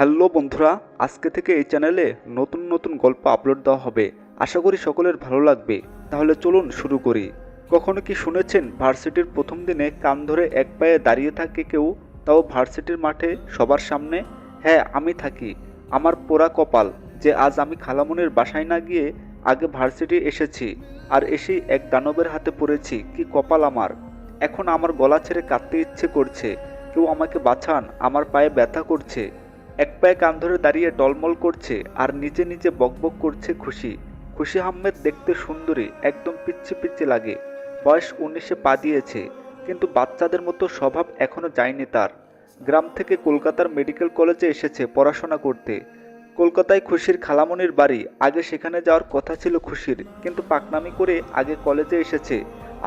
Hello বন্ধুরা, আজকে থেকে এই চ্যানেলে নতুন নতুন গল্প আপলোড দেওয়া হবে। আশা করি সকলের ভালো লাগবে। তাহলে চলুন শুরু করি। কখনো কি শুনেছেন ভার্সিটির প্রথম দিনে কান ধরে এক পায়ে দাঁড়িয়ে থাকে কেউ, তাও ভার্সিটির মাঠে সবার সামনে? হ্যাঁ আমি থাকি। আমার পোড়া কপাল, যে আজ আমি খালামুনির বাসায় না গিয়ে আগে ভার্সিটি এসেছি, আর এসেই এক দানবের হাতে পড়েছি, কি কপাল আমার? এখন আমার গলা ছেড়ে কাঁদতে ইচ্ছে করছে, কেউ আমাকে বাঁচান, আমার পায়ে ব্যথা করছে। এক পায়ে কান ধরে দাঁড়িয়ে টলমল করছে আর নিজে নিজে বকবক করছে খুশি। খুশি আহমেদ দেখতে সুন্দরী, একদম পিচ্ছি পিচ্ছি লাগে। বয়স উনিশে পা দিয়েছে, কিন্তু বাচ্চাদের মতো স্বভাব এখনও যায়নি তার। গ্রাম থেকে কলকাতার মেডিকেল কলেজে এসেছে পড়াশোনা করতে। কলকাতায় খুশির খালামনির বাড়ি, আগে সেখানে যাওয়ার কথা ছিল খুশির, কিন্তু পাকনামি করে আগে কলেজে এসেছে,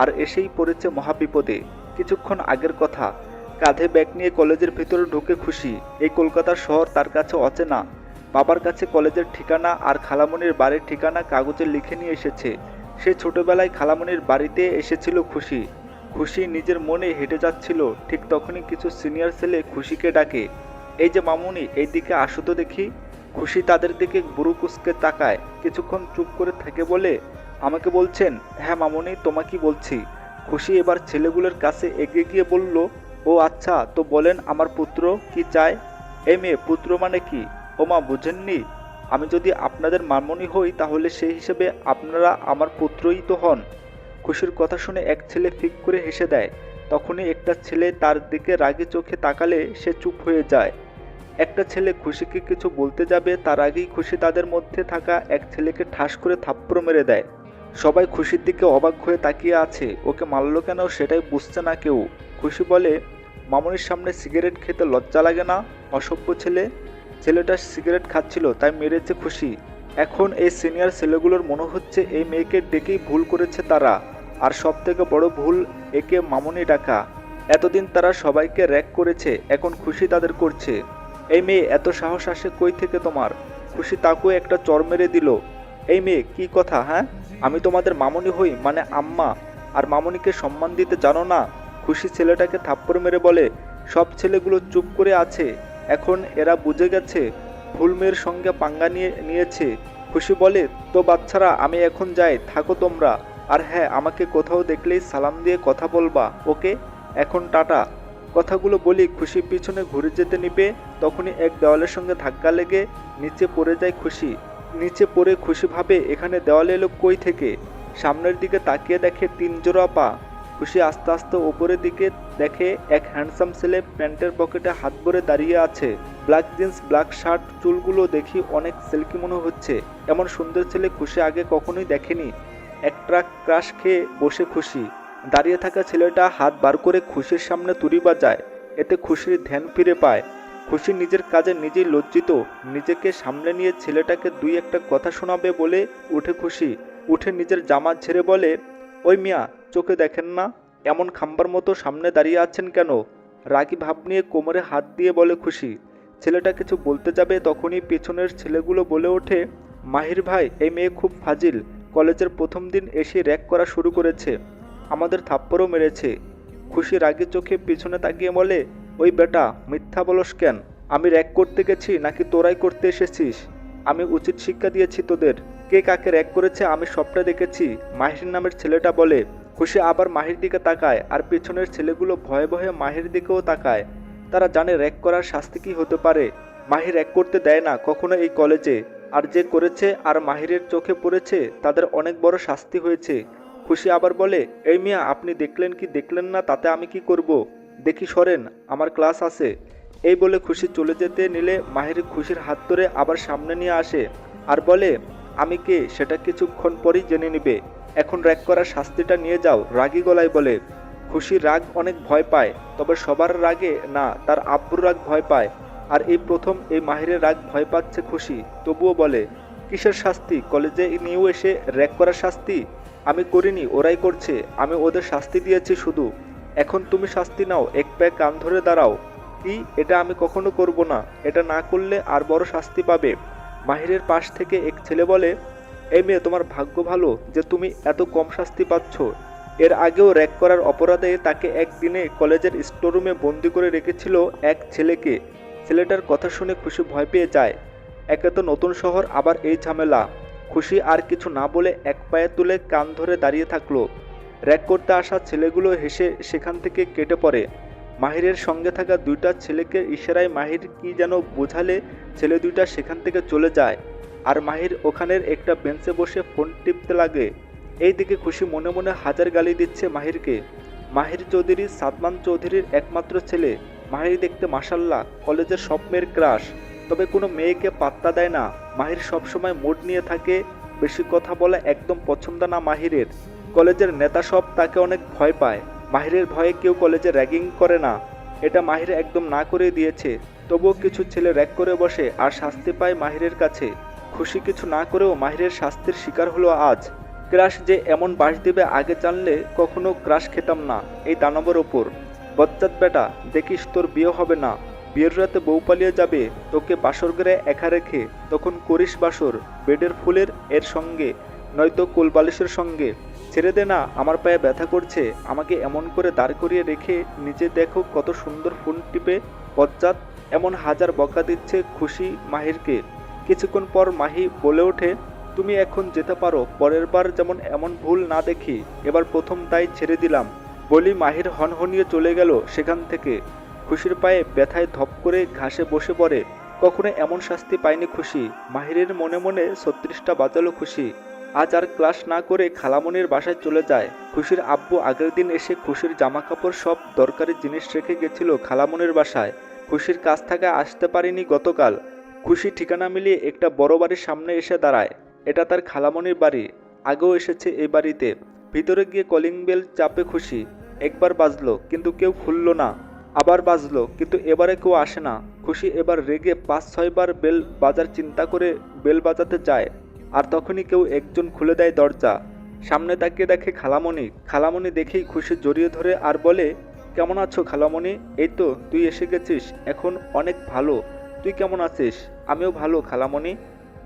আর এসেই পড়েছে মহাবিপদে। কিছুক্ষণ আগের কথা কাঁধে ব্যাগ নিয়ে কলেজের ভেতরে ঢুকে খুশি। এই কলকাতার শহর তার কাছে অচেনা। বাবার কাছে কলেজের ঠিকানা আর খালামনির বাড়ির ঠিকানা কাগজে লিখে নিয়ে এসেছে। সে ছোটবেলায় খালামনির বাড়িতে এসেছিল খুশি। খুশি নিজের মনে হেঁটে যাচ্ছিল। ঠিক তখনই কিছু সিনিয়র ছেলে খুশিকে ডাকে, এই যে মামুনি এই দিকে আসো তো দেখি। খুশি তাদের দিকে বুড়ো কুসকে তাকায়, কিছুক্ষণ চুপ করে থাকে বলে, আমাকে বলছেন? হ্যাঁ মামুনি তোমাকে বলছি। খুশি এবার ছেলেগুলোর কাছে এগিয়ে গিয়ে বলল ও আচ্ছা তো বলেন আমার পুত্র কি চায়? এ মেয়ে, পুত্র মানে কি? ও মা বুঝেননি? আমি যদি আপনাদের মামনি হই, তাহলে সেই হিসেবে আপনারা আমার পুত্রই তো হন। খুশির কথা শুনে এক ছেলে ফিক করে হেসে দেয়। তখনই একটা ছেলে তার দিকে রাগে চোখে তাকালে সে চুপ হয়ে যায়। একটা ছেলে খুশিকে কিছু বলতে যাবে, তার আগেই খুশি তাদের মধ্যে থাকা এক ছেলেকে ঠাস করে থাপ্পড় মেরে দেয়। সবাই খুশির দিকে অবাক হয়ে তাকিয়ে আছে। ওকে মারল কেন সেটাই বুঝছে না কেউ। খুশি বলে, মামনির সামনে সিগারেট খেতে লজ্জা লাগে না, অসভ্য ছেলে। ছেলেটা সিগারেট খাচ্ছিল, তাই মেরেছে খুশি। এখন এই সিনিয়র ছেলেগুলোর মনে হচ্ছে এই মেয়েকে ডেকেই ভুল করেছে তারা। আর সব থেকে বড় ভুল একে মামনি ডাকা। এতদিন তারা সবাইকে র্যাক করেছে, এখন খুশি তাদের করছে। এই মেয়ে এত সাহস আসে কই থেকে তোমার? খুশি তাকেও একটা চর মেরে দিল। এই মেয়ে, কি কথা হ্যাঁ? আমি তোমাদের মামনি হই মানে আম্মা। আর মামনিকে সম্মান দিতে জানো না? খুশি ছেলেটাকে থাপ্পড় মেরে বলে, সব ছেলেগুলো চুপ করে আছে। এখন এরা বুঝে গেছে ফুল মেয়ের সঙ্গে পাঙ্গা নিয়ে, নিয়েছে। খুশি বলে, তো বাচ্চারা, আমি এখন যাই, থাকো তোমরা। আর হ্যাঁ আমাকে কোথাও দেখলেই সালাম দিয়ে কথা বলবা, ওকে? এখন টাটা। কথাগুলো বলি খুশি পিছনে ঘুরে যেতে নিবে তখনই এক দেওয়ালের সঙ্গে ধাক্কা লেগে নিচে পড়ে যায় খুশি। নিচে পড়ে খুশি ভাবে, এখানে দেওয়ালে এলো কই থেকে? সামনের দিকে তাকিয়ে দেখে তিন জোড়া পা। খুশি আস্তে আস্তে ওপরের দিকে দেখে এক হ্যান্ডসাম ছেলে প্যান্টের পকেটে হাত ভরে দাঁড়িয়ে আছে। ব্ল্যাক জিন্স ব্ল্যাক শার্ট চুলগুলো দেখি অনেক সেলকি মনে হচ্ছে। এমন সুন্দর ছেলে খুশি আগে কখনোই দেখেনি। এক ট্রাক ক্রাশ খেয়ে বসে খুশি। দাঁড়িয়ে থাকা ছেলেটা হাত বার করে খুশির সামনে তুড়ি বাজায়। এতে খুশির ধ্যান ফিরে পায়। খুশি নিজের কাজে নিজেই লজ্জিত। নিজেকে সামলে নিয়ে ছেলেটাকে দুই একটা কথা শোনাবে বলে উঠে খুশি। উঠে নিজের জামা ছেড়ে বলে, ওই মিয়া চোখে দেখেন না? এমন খাম্বার মতো সামনে দাঁড়িয়ে আছেন কেন? রাগী ভাব নিয়ে কোমরে হাত দিয়ে বলে খুশি। ছেলেটা কিছু বলতে যাবে তখনই পেছনের ছেলেগুলো বলে ওঠে, মাহির ভাই, এই মেয়ে খুব ফাজিল। কলেজের প্রথম দিন এসে র্যাক করা শুরু করেছে। আমাদের থাপ্পড়ও মেরেছে। খুশি রাগে চোখে পিছনে তাকিয়ে বলে, ওই বেটা, মিথ্যা বলস কেন? আমি র্যাক করতে গেছি নাকি তোরাই করতে এসেছিস? আমি উচিত শিক্ষা দিয়েছি তোদের। কে কাকে র্যাক করেছে আমি সবটা দেখেছি। মাহির নামের ছেলেটা বলে খুশি আবার মাহির দিকে তাকায়, আর পেছনের ছেলেগুলো ভয়ে ভয়ে মাহির দিকেও তাকায়। তারা জানে র্যাক করার শাস্তি কি হতে পারে। মাহির র্যাক করতে দেয় না কখনো এই কলেজে। আর যে করেছে আর মাহিরের চোখে পড়েছে, তাদের অনেক বড় শাস্তি হয়েছে। খুশি আবার বলে, এই মিয়া, আপনি দেখলেন কি দেখলেন না, তাতে আমি কি করব? দেখি সরেন, আমার ক্লাস আছে। এই বলে খুশি চলে যেতে নিলে মাহির খুশির হাত ধরে আবার সামনে নিয়ে আসে। আর বলে, আমি কে? সেটা কিছুক্ষণ পরেই জেনে নিবে। এখন র্যাক করার শাস্তিটা নিয়ে যাও, রাগী গলায় বলে। খুশি রাগ অনেক ভয় পায়, তবে সবার রাগে না, তার আব্বুর রাগ ভয় পায়। আর এই প্রথম, এই মাহিরের রাগ ভয় পাচ্ছে খুশি, তবুও বলে, কিসের শাস্তি? কলেজে নিয়েও এসে র্যাক করার শাস্তি? আমি করিনি, ওরাই করছে, আমি ওদের শাস্তি দিয়েছি শুধু। এখন তুমি শাস্তি নাও, এক প্যাক কান ধরে দাঁড়াও। কি? এটা আমি কখনো করব না, এটা না করলে আর বড় শাস্তি পাবে। মাহিরের পাশ থেকে এক ছেলে বলে এই মেয়ে তোমার ভাগ্য ভালো যে তুমি এত কম শাস্তি পাচ্ছ। এর আগেও র্যাক করার অপরাধে তাকে একদিনে কলেজের স্টোররুমে বন্দি করে রেখেছিল এক ছেলেকে। ছেলেটার কথা শুনে খুশি ভয় পেয়ে যায়। একে তো নতুন শহর, আবার এই ঝামেলা। খুশি আর কিছু না বলে এক পায়ে তুলে কান ধরে দাঁড়িয়ে থাকল। র্যাক করতে আসা ছেলেগুলো হেসে সেখান থেকে কেটে পড়ে। মাহিরের সঙ্গে থাকা দুইটা ছেলেকে ইশারায় মাহির কি যেন বোঝালে ছেলে দুইটা সেখান থেকে চলে যায়। আর মাহির ওখানের একটা বেঞ্চে বসে ফোন টিপতে লাগে। এইদিকে খুশি মনে মনে হাজার গালি দিচ্ছে মাহিরকে। মাহির চৌধুরী, সাদমান চৌধুরীর একমাত্র ছেলে। মাহির দেখতে মাসাল্লাহ কলেজের সব মেয়ের ক্রাশ। তবে কোনো মেয়েকে পাত্তা দেয় না। মাহির সবসময় মুড নিয়ে থাকে, বেশি কথা বলা একদম পছন্দ না মাহিরের। কলেজের নেতা সব তাকে অনেক ভয় পায়। মাহিরের ভয়ে কেউ কলেজে র্যাগিং করে না। এটা মাহির একদম না করে দিয়েছে। তবুও কিছু ছেলে র্যাগ করে বসে আর শাস্তি পায় মাহিরের কাছে। খুশি কিছু না করেও মাহিরের শাস্তির শিকার হলো আজ। ক্রাশ যে এমন বাস দিবে আগে জানলে কখনো ক্রাশ খেতাম না এই দানবের ওপর বজ্জাত বেটা, দেখিস তোর বিয়ে হবে না। বিয়ের রাতে বউ পালিয়ে যাবে, তোকে বাসর ঘরে একা রেখে তখন করিস বাসর, বেডের ফুলের এর সঙ্গে, নয়তো কোলবালিশের সঙ্গে। ছেড়ে দে না, আমার পায়ে ব্যথা করছে, আমাকে এমন করে দাঁড় করিয়ে রেখে নিজে দেখো কত সুন্দর ফোন টিপে। বজ্জাত এমন হাজার বকা দিচ্ছে খুশি মাহিরকে। কিছুক্ষণ পর মাহি বলে ওঠে, তুমি এখন যেতে পারো, পরের বার যেমন এমন ভুল না দেখি, এবার প্রথম তাই ছেড়ে দিলাম। বলি মাহির হনহনিয়ে চলে গেল সেখান থেকে। খুশির পায়ে ব্যথায় ধপ করে ঘাসে বসে পড়ে। কখনো এমন শাস্তি পায়নি খুশি। মাহিরের মনে মনে ছত্রিশটা বাজালো খুশি। আজ আর ক্লাস না করে খালামনির বাসায় চলে যায়। খুশির আব্বু আগের দিন এসে খুশির জামা কাপড় সব দরকারি জিনিস রেখে গেছিল খালামনির বাসায়। খুশির কাছ থেকে আসতে পারেনি গতকাল। খুশি ঠিকানা মিলিয়ে একটা বড় বাড়ির সামনে এসে দাঁড়ায়। এটা তার খালামনির বাড়ি। আগেও এসেছে এই বাড়িতে। ভিতরে গিয়ে কলিং বেল চাপে খুশি। একবার বাজলো, কিন্তু কেউ খুললো না। আবার বাজলো, কিন্তু এবারে কেউ আসে না। খুশি এবার রেগে পাঁচ ছয়বার বেল বাজার চিন্তা করে বেল বাজাতে যায়। আর তখনই কেউ একজন খুলে দেয় দরজা। সামনে তাকিয়ে দেখে খালামণি। খালামণি দেখেই খুশি জড়িয়ে ধরে আর বলে, কেমন আছো খালামণি? এই তো, তুই এসে গেছিস। এখন অনেক ভালো। তুই কেমন আছিস? আমিও ভালো, খালামণি।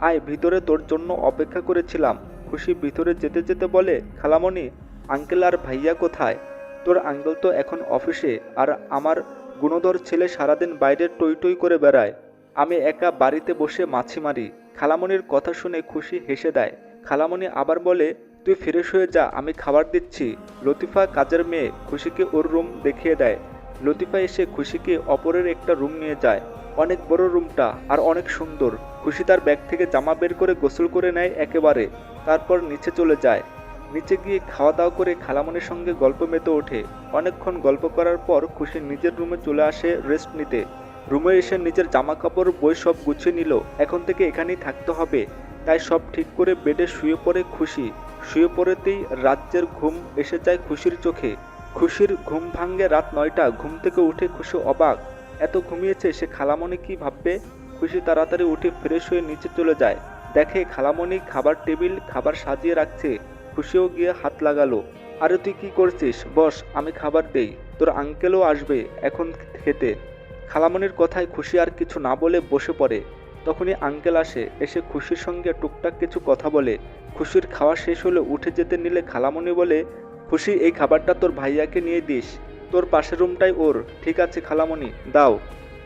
আয়, ভিতরে তোর জন্য অপেক্ষা করেছিলাম। খুশি ভিতরে যেতে যেতে বলে, খালামণি, আঙ্কেল আর ভাইয়া কোথায়? তোর আঙ্কেল তো এখন অফিসে, আর আমার গুণধর ছেলে সারাদিন বাইরে টই টই করে বেড়ায়। আমি একা বাড়িতে বসে মাছি মারি। খালামণির কথা শুনে খুশি হেসে দেয়। খালামণি আবার বলে, তুই ফ্রেশ হয়ে যা, আমি খাবার দিচ্ছি। লতিফা কাজের মেয়ে খুশিকে ওর রুম দেখিয়ে দেয়। লতিফা এসে খুশিকে অপরের একটা রুম নিয়ে যায়। অনেক বড় রুমটা আর অনেক সুন্দর। খুশি তার ব্যাগ থেকে জামা বের করে গোসল করে নেয় একেবারে, তারপর নিচে চলে যায়। নিচে গিয়ে খাওয়া দাওয়া করে খালামনির সঙ্গে গল্প মেতে ওঠে। অনেকক্ষণ গল্প করার পর খুশি নিজের রুমে চলে আসে রেস্ট নিতে। রুমে এসে নিজের জামা কাপড় বই সব গুছিয়ে নিল। এখন থেকে এখানেই থাকতে হবে। তাই সব ঠিক করে বেডে শুয়ে পড়ে খুশি। শুয়ে পড়েতেই রাজ্যের ঘুম এসে যায় খুশির চোখে। খুশির ঘুম ভাঙ্গে রাত নয়টা। ঘুম থেকে উঠে খুশি অবাক। এত ঘুমিয়েছে সে খালামণি কি ভাববে? খুশি তাড়াতাড়ি উঠে ফ্রেশ হয়ে নিচে চলে যায়। দেখে খালামণি খাবার টেবিল, খাবার সাজিয়ে রাখছে। খুশিও গিয়ে হাত লাগালো। আরে তুই কি করছিস? বস, আমি খাবার দেই। তোর আঙ্কেলও আসবে এখন খেতে। খালামণির কথায় খুশি আর কিছু না বলে বসে পড়ে। তখনই আঙ্কেল আসে, এসে খুশির সঙ্গে টুকটাক কিছু কথা বলে। খুশির খাওয়া শেষ হলে উঠে যেতে নিলে খালামণি বলে, খুশি, এই খাবারটা তোর ভাইয়াকে নিয়ে দিস। তোর পাশের রুমটাই ওর। ঠিক আছে, খালামণি, দাও।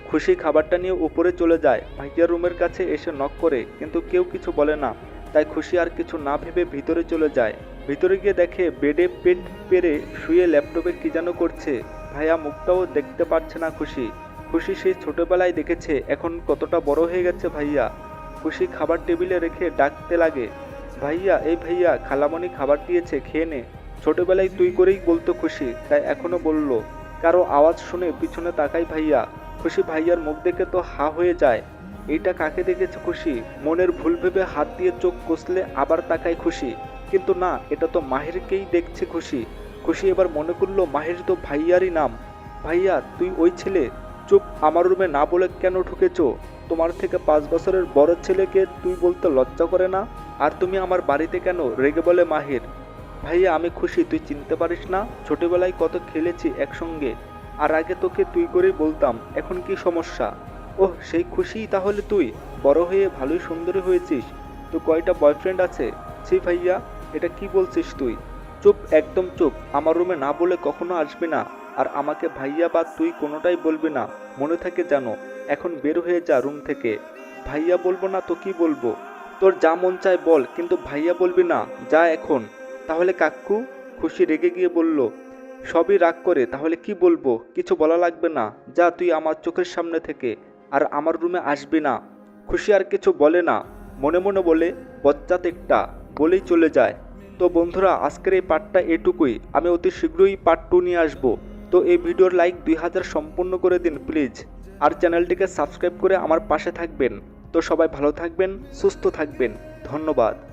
খুশি খাবারটা নিয়ে উপরে চলে যায়। ভাইয়ার রুমের কাছে এসে নক করে, কিন্তু কেউ কিছু বলে না। তাই খুশি আর কিছু না ভেবে ভিতরে চলে যায়। ভিতরে গিয়ে দেখে বেডে পেট পেরে শুয়ে ল্যাপটপে কি যেন করছে। ভাইয়া মুখটাও দেখতে পাচ্ছে না খুশি। খুশি সেই ছোটবেলায় দেখেছে, এখন কতটা বড় হয়ে গেছে ভাইয়া। খুশি খাবার টেবিলে রেখে ডাকতে লাগে। ভাইয়া, এই ভাইয়া, খালামণি খাবার দিয়েছে, খেয়ে নে। ছোটবেলায় তুই করেই বলতো খুশি, তাই এখনও বলল। কারও আওয়াজ শুনে পিছনে তাকাই ভাইয়া। খুশি ভাইয়ার মুখ দেখে তো হা হয়ে যায়। এইটা কাকে দেখেছে খুশি? মনের ভুল ভেবে হাত দিয়ে চোখ কষলে আবার তাকায় খুশি। কিন্তু না, এটা তো মাহিরকেই দেখছে খুশি। খুশি এবার মনে করল মাহির তো ভাইয়ারই নাম। ভাইয়া, তুই ওই ছেলে? চুপ, আমার রুমে না বলে কেন ঢুকেছো? তোমার থেকে পাঁচ বছরের বড় ছেলেকে তুই বলতে লজ্জা করে না? আর তুমি আমার বাড়িতে কেন? রেগে বলে মাহির। ভাইয়া, আমি খুশি, তুই চিনতে পারিস না? ছোটবেলায় কত খেলেছি একসঙ্গে। আর আগে তোকে তুই করেই বলতাম, এখন কি সমস্যা? ওহ, সেই খুশি তাহলে তুই? বড় হয়ে ভালোই সুন্দরী হয়েছিস। তো কয়টা বয়ফ্রেন্ড আছে? ছি ভাইয়া, এটা কি বলছিস তুই? চুপ, একদম চুপ। আমার রুমে না বলে কখনো আসবি না। আর আমাকে ভাইয়া বা তুই কোনোটাই বলবি না। মনে থাকে জানো এখন বের হয়ে যা রুম থেকে। ভাইয়া বলব না তো কি বলব? তোর যা মন চায় বল, কিন্তু ভাইয়া বলবি না। যা এখন। তাহলে কাকু খুশি রেগে গিয়ে বলল, সবই রাগ করে, তাহলে কি বলব? কিছু বলা লাগবে না। যা, তুই আমার চোখের সামনে থেকে, আর আমার রুমে আসবি না। খুশি আর কিছু বলে না। মনে মনে বলে বচ্চাত একটা, বলেই চলে যায়। তো বন্ধুরা, আজকের এই পার্টটা এটুকুই। আমি অতি শীঘ্রই পার্ট টু নিয়ে আসব। তো এই ভিডিওর লাইক দুই হাজার সম্পূর্ণ করে দিন, প্লিজ। আর চ্যানেলটিকে সাবস্ক্রাইব করে আমার পাশে থাকবেন। তো সবাই ভালো থাকবেন, সুস্থ থাকবেন। ধন্যবাদ।